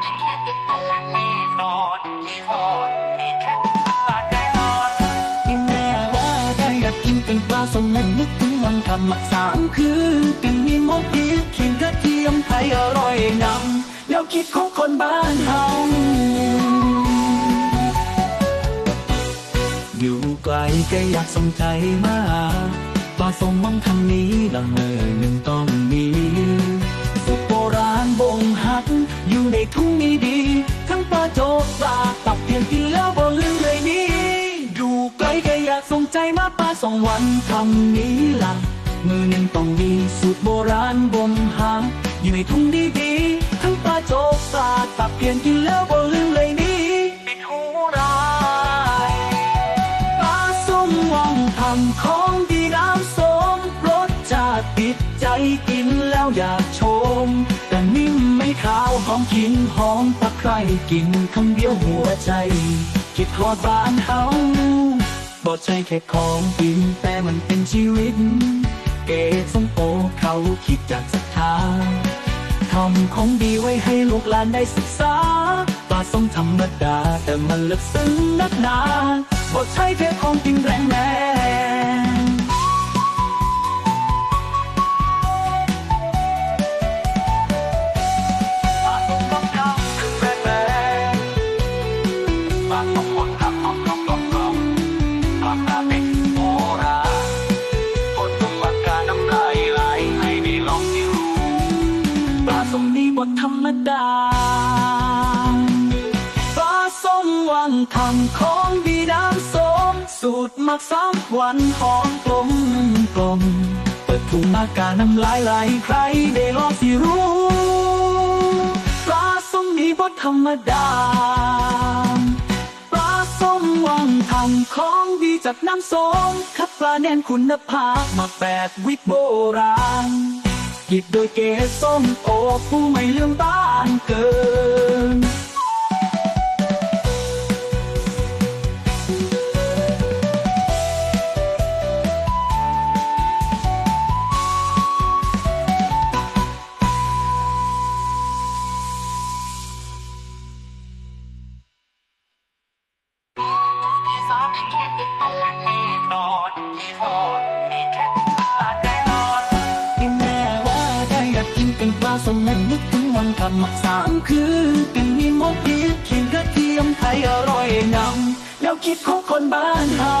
เป็นแค่ติดพลังแน่นอนที่พอที่แค่พลาดแน่นอนกินแม่ว่าได้กินเป็นปลาสมนั้นนึกถึงวันทำมาสามคืนกินมีมกพีกขิงกระเทียมไทยอร่อยนำแล้วคิดของคนบ้านเฮาอยู่ไกลก็อยากส่งใจมาปลาสมมังทางนี้ละเมอหนึ่งต้อ มาปลาสองวันคำนี้ล่ะ มือหนึ่งต้องมีสูตรโบราณบ่มหางอยู่ในทุ่งดีดีๆทั้งปลาโจกปลาตับเพียงกินแล้วบ่ลืมเลยนี้ปิดหูร้ายปลาส้มวังทำของดีน้ำส้มรสชาติดใจกินแล้วอยากชม แต่นิ่มไม่ขาวหอมกินหอมตะไคร้กินคำเดียวหัวใจ คิดทอดบ้านเฮา บ่ใช่แค่ของกินแต่มันเป็นชีวิต เกศสมโอเขาคิดจากศรัทธาทำของดีไว้ให้ลูกหลานได้ศึกษาปลาส้มธรรมดาแต่มันลึกซึ้งนักหนาบ่ใช่แค่ เป็นโบราณคนทุกปากกาน้ำลายไหลให้ได้ลองที่รู้ปลาส้มนี้บนธรรมดาปลาส้มวังทำของดีน้ำส้มสูตรมักสามวันหอมกลมกลมเปิดถุงอากาศน้ำลายไหลใครได้ลองสิรู้ปลาส้มนี้บนธรรมดาปลาส้มวังทำของดี จากน้ำสมคัดปลาแน่นคุณภาพมาแปดวิกโบราณหยิบโดยเกศส้มโอผู้ไม่ลืมบ้า กินแม่ว่าได้อยากกินเป็นปลาสมนั้นนึกถึงวันทำมาสามคืนกินมีหมกพีกขินกระเทียมไทยอร่อยนำแล้วคิดของคนบ้านเฮา